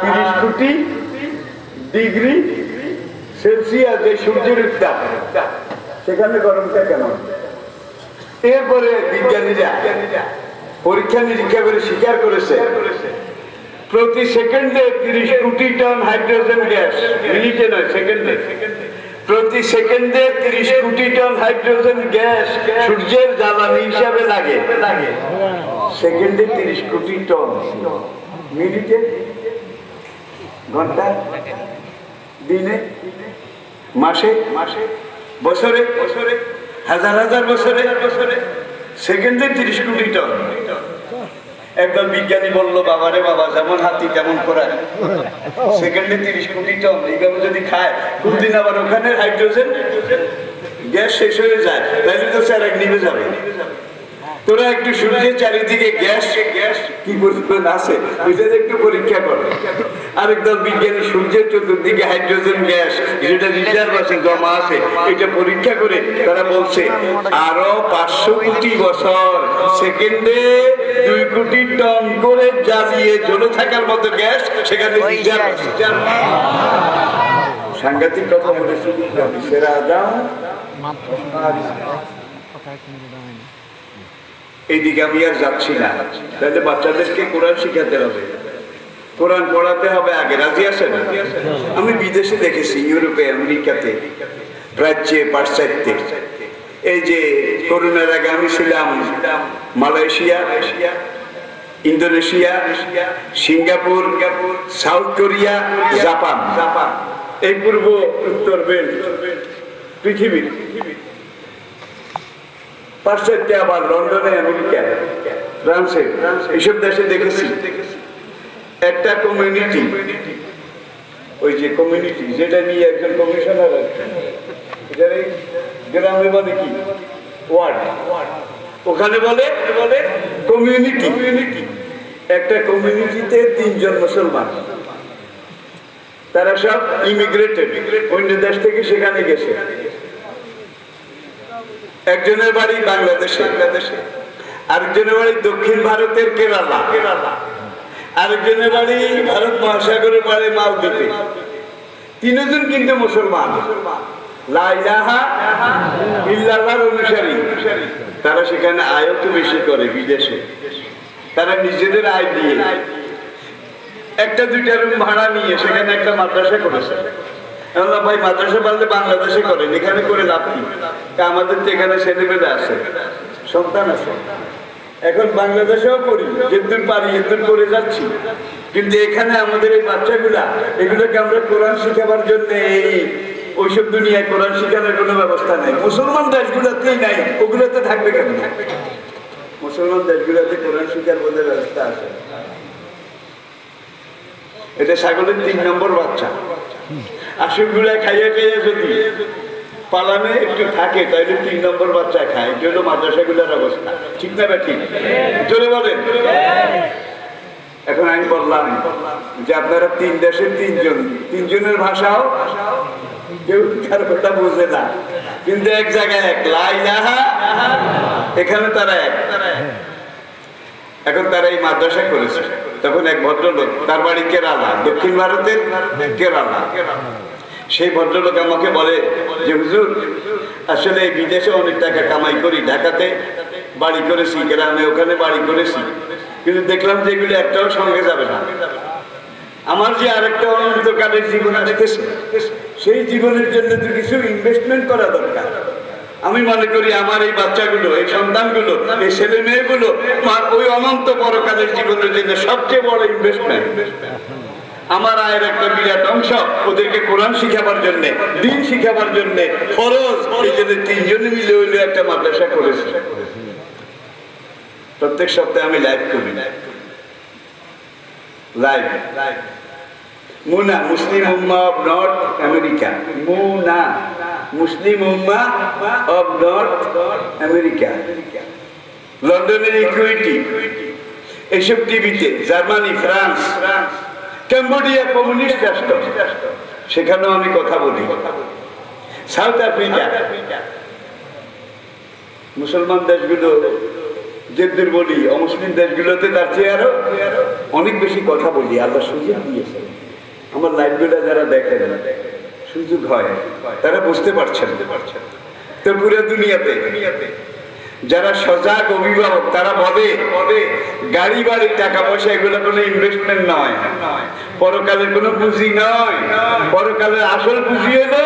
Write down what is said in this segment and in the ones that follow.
তিরিশ কোটি degree Celsius যে সূর্যের উত্তাপ সেখানে গরমটা কেন এরপরে বিজ্ঞানীরা পরীক্ষা নিরীক্ষা করে স্বীকার করেছে, প্রতি সেকেন্ডে তিরিশ কোটি টন হাইড্রোজেন গ্যাস, মিনিটে নয়, সেকেন্ডে। প্রতি সেকেন্ডে তিরিশ কোটি টন হাইড্রোজেন গ্যাস সূর্যের জ্বালানি হিসাবে লাগে লাগে। সেকেন্ডে তিরিশ কোটি টন, মিনিটে ঘণ্টা, দিনে, মাসে মাসে বছরে বছরে হাজার হাজার বছরে বছরে সেকেন্ডে তিরিশ কোটি টন। একদম বিজ্ঞানী বলল, বাবারে বাবা, যেমন হাতি, তেমন করা সেকেন্ডে তিরিশ কোটি টন এইভাবে যদি খায়, কোনদিন আবার ওখানে হাইড্রোজেন, গ্যাস শেষ হয়ে যায়, তাহলে তো স্যার এক নিভে যাবে। তোরা একটু সূর্যের চারিদিকে গ্যাস গ্যাস কি পরিমাণ আছে? ওইটা একটু পরীক্ষা কর। আরেকদল বিজ্ঞানী সূর্যের চতুর্দিকে হাইড্রোজেন গ্যাস যেটা রিজার্ভ আছে জমা আছে। এটা পরীক্ষা করে তারা বলছে আরও পাঁচশো কোটি বছর সেকেন্ডে দুই কোটি টন করে জ্বালিয়ে জ্বলে থাকার মতো গ্যাস সেখানে রিজার্ভ সাংঘাতিক কথা বলেছি সেরা দাম এইদিকে আমি আর যাচ্ছি না। তাহলে বাচ্চাদেরকে কোরআন শিখাতে হবে। কোরআন পড়াতে হবে আগে, রাজি আছেন? আমি বিদেশে দেখেছি, ইউরোপে, আমেরিকাতে প্রাচ্যে পাশ্চাত্যে। এই যে করোনার আগে আমি ছিলাম Malaysia, Indonesia, Singapore, South Korea, Japan. Japan এই পূর্ব, উত্তর বেল পৃথিবীর পাশ্চাত্যে আবার লন্ডনে আমেরিকা, ফ্রান্সে। এইসব দেশে দেখেছি। একটা কমিউনিটি ওই যে কমিউনিটি যেটা নিয়ে একজন কমিশনার আছে গ্রামে বলে কি? ওয়ার্ড। ওখানে বলে বলে কমিউনিটি কমিউনিটি একটা কমিউনিটিতে তিনজন মুসলমান। তারা সব ইমিগ্রেটেড অন্য দেশ থেকে সেখানে গেছে। একজনের বাড়ি বাংলাদেশে। বাংলাদেশে আরেকজনের বাড়ি দক্ষিণ ভারতের কেরালা কেরালা। আরেকজনের বাড়ি ভারত মহাসাগরের বাড়ি মালদ্বীপে। তিনজন কিন্তু মুসলমান। তারা সেখানে আয়ত বেশি করে বিদেশে। তারা নিজেদের আয় দিয়ে। একটা দুইটা রুম ভাড়া নিয়ে সেখানে একটা মাদ্রাসা করেছে। আল্লাহ ভাই, মাদ্রাসা পারলে বাংলাদেশে করেন, এখানে করে লাভ কি? আমাদের তো এখানে ছেলেমেয়েরা আছে, সন্তান আছে। এখন বাংলাদেশেও করি যেদূর পারি এদূর করে যাচ্ছি। কিন্তু এখানে আমাদের এই বাচ্চাগুলা, এগুলোকে আমরা কোরআন শিখাবার জন্য এই ওইসব দুনিয়ায় কোরআন শিখানোর কোনো ব্যবস্থা নেই। মুসলমান দেশগুলোতেই নাই, ওগুলোতে থাকবে কেন? মুসলমান দেশগুলোতে কোরআন শিখার বলে ব্যবস্থা আছে? এটা ছাগলের তিন নম্বর বাচ্চা। আশুকগুলা খাইয়ে খাইয়ে যদি পালানে একটু থাকে তাহলে তিন নম্বর বাচ্চা খায়। এটা হলো মাদ্রাসাগুলোর অবস্থা। ঠিক না বা ঠিক? চলে বলেন। এখন আমি বললাম যে আপনারা তিন দেশের তিনজন। তিনজনের ভাষাও কেউ কার কথা বোঝে না। কিন্তু এক জায়গায় এক লাইলাহা এখানে তারা এক। এখন তারা এই মাদ্রাসা করেছে। তখন এক ভদ্রলোক, তার বাড়ি কেরালা, দক্ষিণ ভারতের কেরালা। সেই ভদ্রলোক আমাকে বলে যে, হুজুর, আসলে এই বিদেশে অনেক টাকা কামাই করি, ঢাকাতে বাড়ি করেছি, গ্রামে ওখানে বাড়ি করেছি। কিন্তু দেখলাম যে এগুলো একটাও সঙ্গে যাবে না। আমার যে আরেকটা অনন্তকালের জীবন আসতেছে সেই জীবনের জন্য তো কিছু ইনভেস্টমেন্ট করা দরকার। আমি মনে করি আমার এই বাচ্চাগুলো, এই সন্তানগুলো, এই ছেলে মেয়েগুলো ওই অনন্ত পরকালের জীবনের জন্য সবচেয়ে বড় ইনভেস্টমেন্ট আমার আয়ের একটা বিরাট অংশ ওদেরকে কোরআন শিখাবার জন্য, দিন শিখাবার জন্য খরচ এই জন্য তিনজনে মিলে হইলে একটা মাদ্রাসা করেছে। প্রত্যেক সপ্তাহে আমি লাইভ করি। Live MUNA, Muslim Ummah of North America MUNA, Muslim Ummah of North America লন্ডনের ইকুইটি এসব টিভিতে জার্মানি ফ্রান্স ক্যাম্বোডিয়া কমিউনিস্ট রাষ্ট্র সেখানেও আমি কথা বলি। সাউথ আফ্রিকা মুসলমান দেশগুলো যেদের বলি অমুসলিম দেশগুলোতে তার চেয়ে আরও অনেক বেশি কথা বলি। আল্লাহ সুযোগ দিয়েছে। আমার লাইভগুলো যারা দেখেন সুযোগ হয় তারা বুঝতে পারছেন। তো পুরো দুনিয়াতে যারা সজাগ অভিভাবক তারা বলে বলে গাড়ি বাড়ি টাকা পয়সা এগুলো কোনো ইনভেস্টমেন্ট নয়। পরকালের কোনো পুঁজি নয়। পরকালের আসল পুঁজি হলো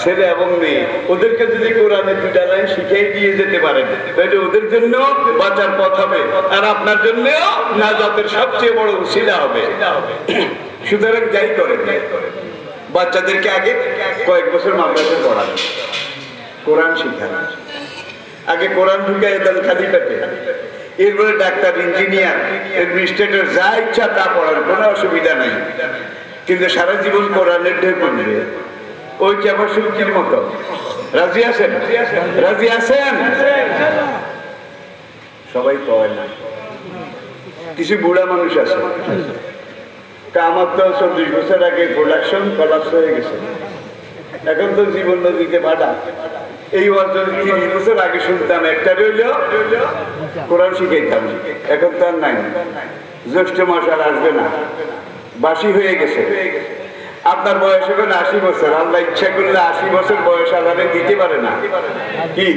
ছেলে এবং মেয়ে। ওদেরকে যদি কোরআনে দুটা লাইন শিখিয়ে দিয়ে যেতে পারেন। তাহলে ওদের জন্য বাঁচার পথ হবে। আর আপনার জন্য নাজাতের সবচেয়ে বড় উশিলা হবে। সুতরাং যাই করে বাচ্চাদেরকে আগে কয়েক বছর মাদ্রাসা পড়ান। কোরআন শিখান। আগে কোরআন ঢুকে দেন খালি পেটে। এরপরে ডাক্তার, ইঞ্জিনিয়ার অ্যাডমিনিস্ট্রেটর যা ইচ্ছা তা পড়ান কোনো অসুবিধা নাই। কিন্তু সারা জীবন কোরআনের ঢেউ পড়বে ওই চাপা সুলকির মতো? রাজি আছেন? রাজি আছেন? সবাই কয় না। কিছু বুড়া মানুষ আছে। তা আমার তো চল্লিশ বছর আগে প্রোডাকশন কলাপস হয়ে গেছে। এখন তো জীবন নদীতে ভাড়া এই তিরিশ বছর আগে শুনতাম একটা রইল, কোরআন শিখাইতাম। এখন তো আর নাই। জ্যৈষ্ঠ মাস আর আসবে না। বাসি হয়ে গেছে। আপনার বয়স এখন আশি বছর। আল্লাহ ইচ্ছা করলে আশি বছর বয়স দিতে পারে না। কি?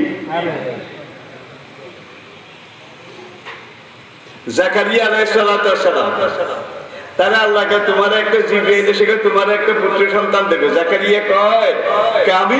জাকারিয়া তারা আল্লাহকে তোমার একটা এসে তোমার একটা পুত্র সন্তান দেবে। জাকারিয়া কয়? আমি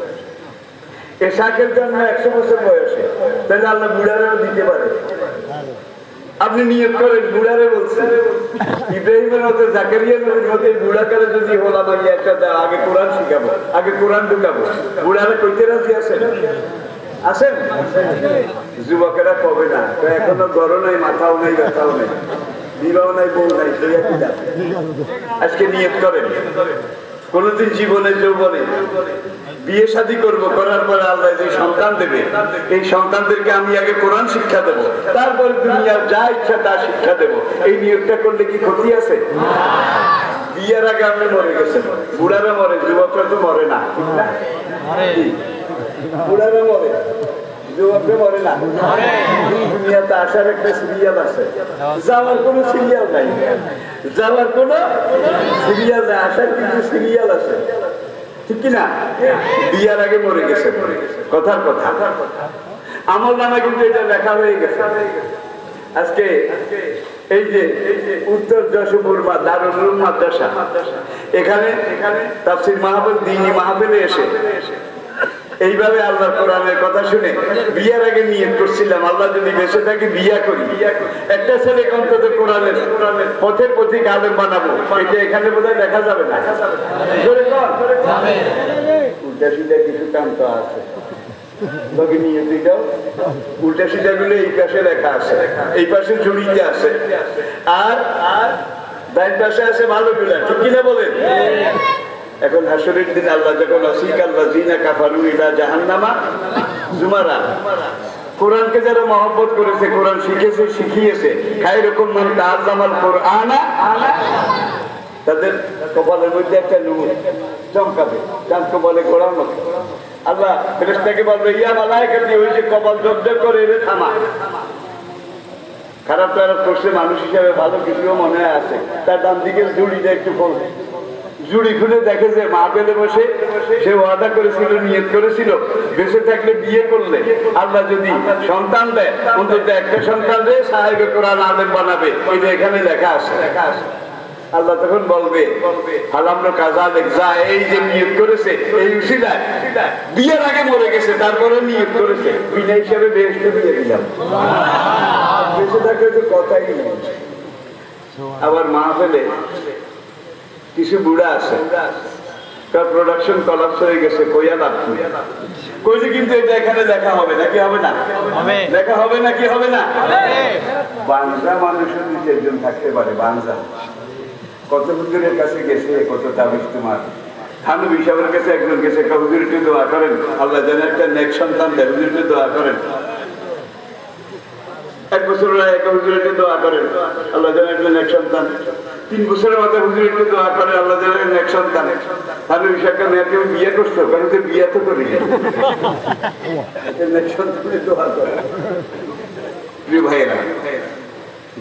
এসাকের জন্ম 100 বছর বয়সে। তাহলে আল্লাহ বুড়ারেও দিতে পারে। আপনি নিয়োগ করেন, বুড়ারে বলছেন। ইব্রাহিমের মতো জাকারিয়া নবীর মতো এই বুড়াকালে যদি হোলা মাইয়া একটা দাও আগে কোরআন শিখাবো, আগে কোরআন ঢুকাবো। বুড়ারে কইতে রাজি আছেন আছেন যুবকেরা কবে না? তো এখনও গরম নাই, মাথাও নাই, ব্যথাও নাই। বিবাহ নাই, বউ নাই। আজকে নিয়োগ করেন। কোনদিন জীবনের যৌবনে। বিয়ে শাদী করব, করার পরে আল্লাহ যে সন্তান দেবে, এই সন্তানদেরকে আমি আগে কোরআন শিক্ষা দেব, তারপর দুনিয়ার যা ইচ্ছা তা শিক্ষা দেব। এই নিয়োগটা করলে কি ক্ষতি আছে? বিয়ের আগে আপনি মরে গেছেন। বুড়ারা মরে, যুবকরা তো মরে না? বুড়ারা মরে সিরিয়াল আছে। যাওয়ার কোনো সিরিয়াল নাই। কোনো সিরিয়াল আসার সিরিয়াল আছে। ঠিক কিনা? বিয়ার আগে মরে গেছে। কথার কথা। আমার নামা কিন্তু এটা লেখা হয়ে গেছে। আজকে এই যে উত্তর যশোপুর বা দারুল মাদ্রাসা, এখানে তাফসির মাহফিল, দিনী মাহফিলে এসে এইভাবে আল্লাহর কোরআনের কথা শুনে বিয়ার আগে নিয়ে করছিলাম, আল্লাহ যদি বেঁচে থাকি বিয়া করি। একটা ছেলে অন্তত কোরআনের পথের পথিক আলেম বানাবো, এটা এখানে বোধহয় দেখা যাবে না। গুলো এই পাশে লেখা আছে, এই পাশে আছে। আর আর ডাইন পাশে আছে ভালো গুলা ঠিক কিনা বলেন? এখন হাসরের দিন আল্লাহ যখন অসিক আল্লাহ জিনা কাফারু ইলা জাহান্নামা, জুমারা। কোরআনকে যারা মহব্বত করেছে, কোরআন শিখেছে, শিখিয়েছে খাই রকম মান তাআল্লামাল কোরআনা। তাদের কপালের মধ্যে একটা নূর চমকাবে। চাঁদকে বলে গোড়ার মতো আল্লাহ ফেরেশতাকে বলবে, ইয়া মালাইকাতি ওই যে কপাল জব্দ করে রে থামা। খারাপ খারাপ করছে মানুষ হিসাবে ভালো কিছুও মনে আছে। তার ডান দিকের জুড়িটা একটু করবে জুড়ি খুলে দেখে যে মা পেলে বসে সে ওয়াদা করেছিল, নিয়ত করেছিল। বেঁচে থাকলে বিয়ে করলে আল্লাহ যদি সন্তান দেয়, অন্তত একটা সন্তান দেয় সাহেব কোরআন আলেম বানাবে এটা এখানে লেখা আছে লেখা আছে আল্লাহ তখন বলবে হালামনো কাজা যা এই যে নিয়ত করেছে, এই উসিলায় বিয়ের আগে মরে গেছে, তারপরে নিয়ত করেছে। বিনা হিসাবে বেহেস্তে দিয়ে দিলাম। বেঁচে থাকলে তো কথাই নেই। আবার মা ফেলে কিছু বুড়া আছে? তার প্রোডাকশন কলাপস হয়ে গেছে কইয়া লাভ কি? কইলে কিন্তু এটা এখানে দেখা হবে নাকি হবে না? হবে। দেখা হবে নাকি হবে না? বাঞ্জা মানুষের দুই চারজন থাকতে পারে বাঞ্জা কত হুজুরের কাছে গেছে কত তাবিজ তোমার? থানু হিসাবের কাছে একজন গেছে হুজুর একটু দোয়া করেন। আল্লাহ যেন একটা নেক সন্তান দেয় হুজুর একটু দোয়া করেন। এক বছর এক দোয়া করেন। আল্লাহ যেন একটা নেক সন্তান। তিন বছরের মাথায় হুজুর দোয়া করেন, আল্লাহ যেন নেক সন্তান। থানু হিসাবকে মেয়েকে বিয়ে করছ? কারণ তো বিয়ে তো করি।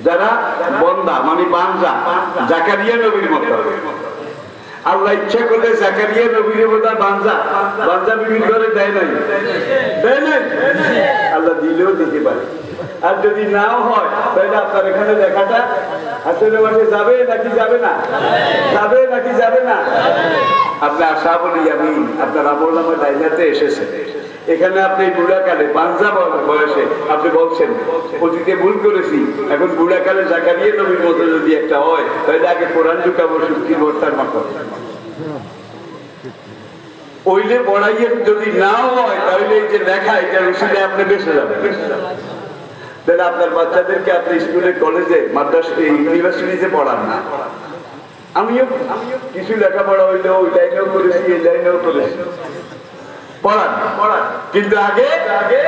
যারা বন্দা মানে বানজা, জাকারিয়া নবীর মতো। আল্লাহ ইচ্ছা করলে জাকারিয়া নবীর মতো বানজা। বানজা বিবির ঘরে দেয় নাই। দেয় নাই? দিলেও দিতে পারে। আর যদি নাও হয়, তাহলে আপনার এখানে দেখাটা আসলে মাসে যাবে নাকি যাবে না? যাবে নাকি যাবে না? আপনি আশা বলি আমি আপনার আমল নামা ডাইনাতে এসেছে। এখানে আপনি বুড়াকালে, পাঞ্জা বয়সে আপনি বলছেন, অতীতে ভুল করেছি, এখন বুড়াকালে জাকারিয়ে নবীর মতো যদি একটা হয়, তাহলে আগে কোরআন ঢুকাবো সুখী বর্তার মতো। ওইলে পড়াইয়ে যদি নাও হয়, তাহলে এই যে লেখা, এটা রুসিলে আপনি বেঁচে যাবেন। তাহলে আপনার বাচ্চাদেরকে আপনি স্কুলে, কলেজে, মাদ্রাসা ইউনিভার্সিটিতে পড়ান না, আমিও কিছু লেখাপড়া হইলেও ওই লাইনেও করেছি, এই লাইনেও করেছি। পড়ান পড়ান। কিন্তু আগে আগে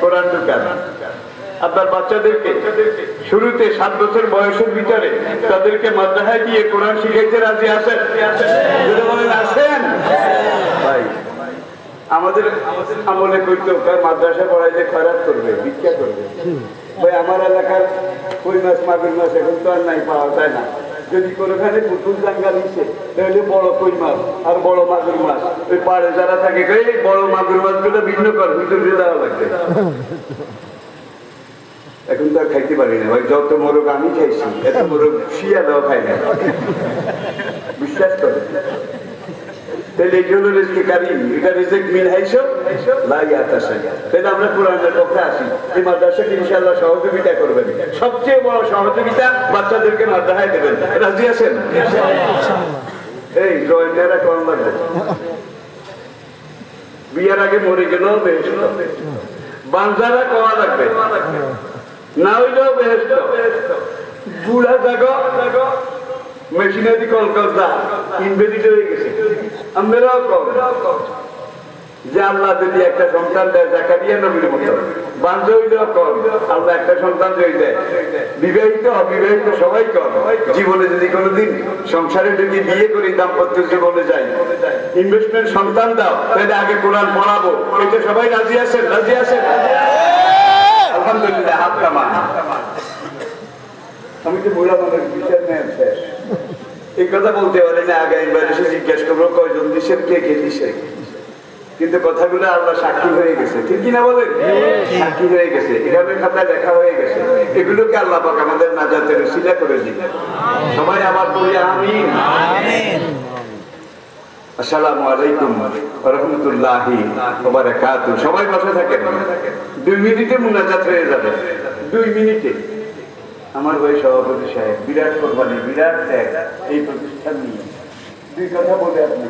কোরআন ঢুকান। আপনার বাচ্চাদেরকে শুরুতে সাত বছর বয়সের ভিতরে তাদেরকে মাদ্রাসায় দিয়ে কোরআন শিখাইতে রাজি আছেন? ভাই আমাদের আমলে করতে কার মাদ্রাসা পড়াইতে খারাপ করবে, ভিক্ষা করবে। ভাই, আমার এলাকার কই মাছ মাগুর মাছ এখন তো আর নাই, পাওয়া যায় না। যদি কোনোখানে পুতুল জাঙ্গা নিচ্ছে তাহলে বড় কই মাছ আর বড় মাগুর মাছ। ওই পাড়ে যারা থাকে বড় মাগুর মাছগুলো ভিন্ন কর হুজুর দেওয়া লাগবে। এখন তো আর খাইতে পারি না, ভাই, যত মোরগ আমি খাইছি, এত মোরগ শিয়ালও খাই না। বিশ্বাস করে তাহলে এই জন্য রিজকে কারিম এটা রিজেক মিল হাইছো লাই আতাসা তাহলে আমরা কোরআনের পক্ষে আসি। এই মাদ্রাসাকে ইনশাআল্লাহ সহযোগিতা করবেন। সবচেয়ে বড় সহযোগিতা বাচ্চাদেরকে মাদ্রাসায় দেবেন। রাজি আছেন? এই জয়েন্টারা কম লাগবে বিয়ের আগে মরে বেশ বাঞ্জারা কমা লাগবে। না হইলেও বেহেস্ত বুড়া জাগো। মেশিনারি কলকাতা ইনভেলিড হয়ে গেছে। আমরাও কম। যে আল্লাহ যদি একটা সন্তান দেয় জাকারিয়া নবীর মতো। বান্ধ হইলেও কম। আল্লাহ একটা সন্তান যদি দেয়, বিবাহিত, অবিবাহিত, সবাই কম। জীবনে যদি কোনোদিন সংসারে যদি বিয়ে করি, দাম্পত্য জীবনে যাই ইনভেস্টমেন্ট সন্তান দাও, তাহলে আগে কোরআন পড়াবো। এটা সবাই রাজি আছেন? রাজি আছেন? আলহামদুলিল্লাহ, হাত কামান আমি তো বুড়া মানুষ বিচার শেষ। এই কথা বলতে পারি না আগে একবার এসে জিজ্ঞেস করব কয়জন দিচ্ছেন কে কে কিন্তু কথাগুলো আল্লাহ সাক্ষী হয়ে গেছে। ঠিক কিনা বলেন? সাক্ষী হয়ে গেছে। এভাবে খাতায় দেখা হয়ে গেছে। এগুলোকে আল্লাহ পাক আমাদের নাজাতের করে দিন সবাই আবার বলি আমি আসসালামু আলাইকুম রহমতুল্লাহি সবাই বসে থাকেন। দুই মিনিটে মুনাজাত হয়ে যাবে। দুই মিনিটে। আমার ভাই সভাপতি সাহেব, বিরাট কোরবানি বিরাট ত্যাগ এই প্রতিষ্ঠান নিয়ে। দুই কথা বলে আপনি।